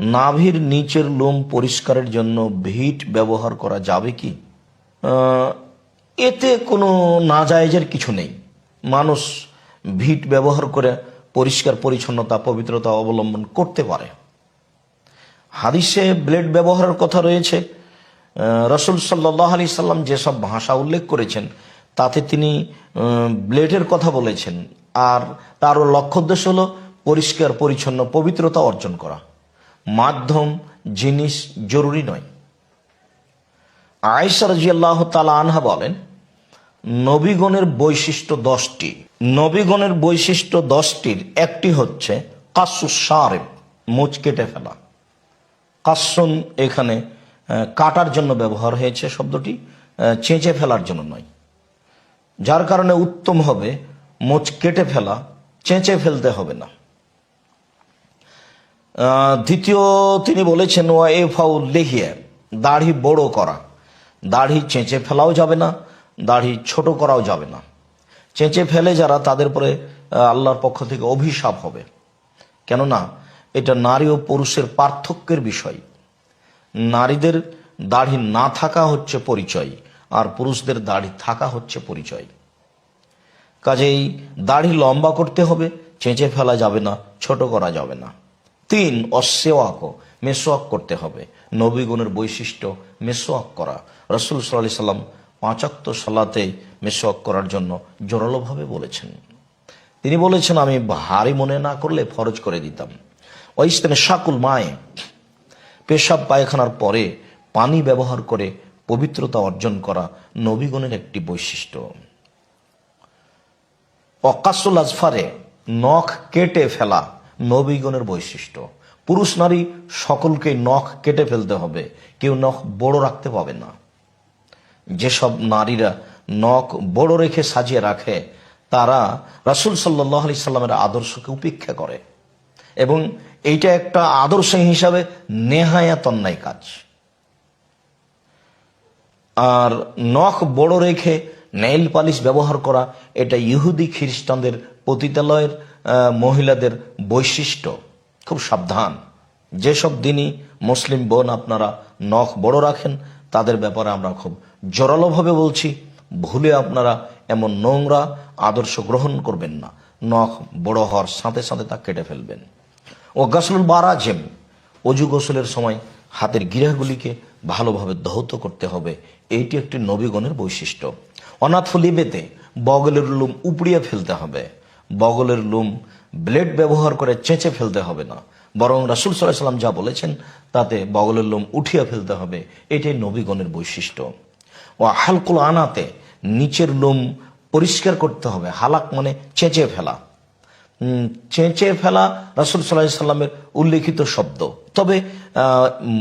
নাভির নিচের লোম পরিষ্কারের জন্য ভিট ব্যবহার করা যাবে কি? এতে কোনো নাজায়েজের কিছু নেই। মানুষ ভিট ব্যবহার করে পরিষ্কার, পরিচ্ছন্নতা, পবিত্রতা অবলম্বন করতে পারে। হাদিসে ব্লেড ব্যবহারের কথা রয়েছে। রসুল সাল্লাহ আলি সাল্লাম যেসব ভাষা উল্লেখ করেছেন, তাতে তিনি ব্লেডের কথা বলেছেন। আর তারও লক্ষ্য উদ্দেশ্য হল পরিষ্কার, পরিচ্ছন্ন, পবিত্রতা অর্জন করা। মাধ্যম, জিনিস জরুরি নয়। আয়েশা রাজিয়াল্লাহ তালা আনহা বলেন, নবীগণের বৈশিষ্ট্য দশটি। নবীগণের বৈশিষ্ট্য দশটির একটি হচ্ছে কাসু সারেব মুচ কেটে ফেলা। কাসুন এখানে কাটার জন্য ব্যবহার হয়েছে শব্দটি চেঁচে ফেলার জন্য নয়। যার কারণে উত্তম হবে, মোচ কেটে ফেলা, চেঁচে ফেলতে হবে না। দ্বিতীয় তিনি বলেছেন, ওয়া এ ফাউ লেহিয়া, দাড়ি বড় করা। দাড়ি চেঁচে ফেলাও যাবে না, দাড়ি ছোট করাও যাবে না। চেঁচে ফেলে যারা, তাদের পরে আল্লাহর পক্ষ থেকে অভিশাপ হবে। কেননা, এটা নারী ও পুরুষের পার্থক্যের বিষয়। নারীদের দাড়ি না থাকা হচ্ছে পরিচয়, আর পুরুষদের দাড়ি থাকা হচ্ছে পরিচয়। কাজেই দাড়ি লম্বা করতে হবে, চেঁচে ফেলা যাবে না, ছোট করা যাবে না। তিন অসেওয়াক মেসোয়াক করতে হবে। নবীগুণের বৈশিষ্ট্য, মেসোয়াক করা। রসুল সাল্লাহ সাল্লাম পাঁচাত্ত সালাতে মেসোয়াক করার জন্য জোরালোভাবে বলেছেন। তিনি বলেছেন, আমি ভারী মনে না করলে ফরজ করে দিতাম। ওইস্তানে শাকুল মায়ে পেশাব পায়খানার পরে পানি ব্যবহার করে পবিত্রতা অর্জন করা নবীগণের একটি বৈশিষ্ট্য। অকাসুল আজফারে নখ কেটে ফেলা নবীগণের বৈশিষ্ট্য। পুরুষ নারী সকলকে নখ কেটে ফেলতে হবে, কেউ নখ বড় রাখতে পাবে না। যেসব নারীরা নখ বড় রেখে সাজিয়ে রাখে, তারা রাসুল সাল্লাহ আলি সাল্লামের আদর্শকে উপেক্ষা করে এবং এইটা একটা আদর্শ হিসাবে নেহায়াত অন্যায় কাজ। আর নখ বড় রেখে নেইল পালিশ ব্যবহার করা এটা ইহুদি খ্রিস্টানদের পতিতালয়ের মহিলাদের বৈশিষ্ট্য। খুব সাবধান। যেসব দিনই মুসলিম বোন আপনারা নখ বড় রাখেন, তাদের ব্যাপারে আমরা খুব জোরালোভাবে বলছি। ভুলে আপনারা এমন নোংরা আদর্শ গ্রহণ করবেন না। নখ বড় হওয়ার সাথে সাথে তা কেটে ফেলবেন। ও গাসলুল বারাজেম অজু গোসলের সময় হাতের গিরাগুলিকে ভালোভাবে ধৌত করতে হবে। এইটি একটি নবীগণের বৈশিষ্ট্য। অনাথ লিবেতে বগলের লুম উপড়িয়ে ফেলতে হবে। বগলের লুম ব্লেড ব্যবহার করে চেঁচে ফেলতে হবে না। বরং রাসুল সাল্লাহ সাল্লাম যা বলেছেন, তাতে বগলের লোম উঠিয়ে ফেলতে হবে। এটাই নবীগণের বৈশিষ্ট্য। ও হালকুল আনাতে নিচের লোম পরিষ্কার করতে হবে। হালাক মানে চেঁচে ফেলা। চেঁচে ফেলা রাসুল সাল্লামের উল্লেখিত শব্দ। তবে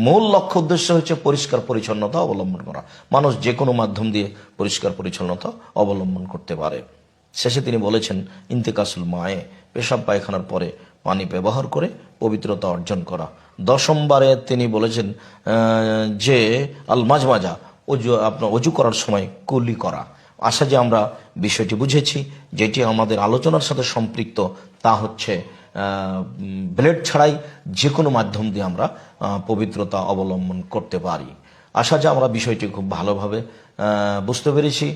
মূল লক্ষ্য উদ্দেশ্য হচ্ছে পরিষ্কার পরিচ্ছন্নতা অবলম্বন করা। মানুষ যে কোনো মাধ্যম দিয়ে পরিষ্কার পরিচ্ছন্নতা অবলম্বন করতে পারে। শেষে তিনি বলেছেন, ইন্তেকাসুল মায়ে পেশাব পায়খানার পরে পানি ব্যবহার করে পবিত্রতা অর্জন করা। দশমবারে তিনি বলেছেন যে আল মাজমাজা অজু আপনার অজু করার সময় কুলি করা। আশা যে আমরা বিষয়টি বুঝেছি, যেটি আমাদের আলোচনার সাথে সম্পৃক্ত, তা হচ্ছে ব্লেড ছাড়াই যে কোনো মাধ্যম দিয়ে আমরা পবিত্রতা অবলম্বন করতে পারি। আশা যে আমরা বিষয়টি খুব ভালোভাবে বুঝতে পেরেছি।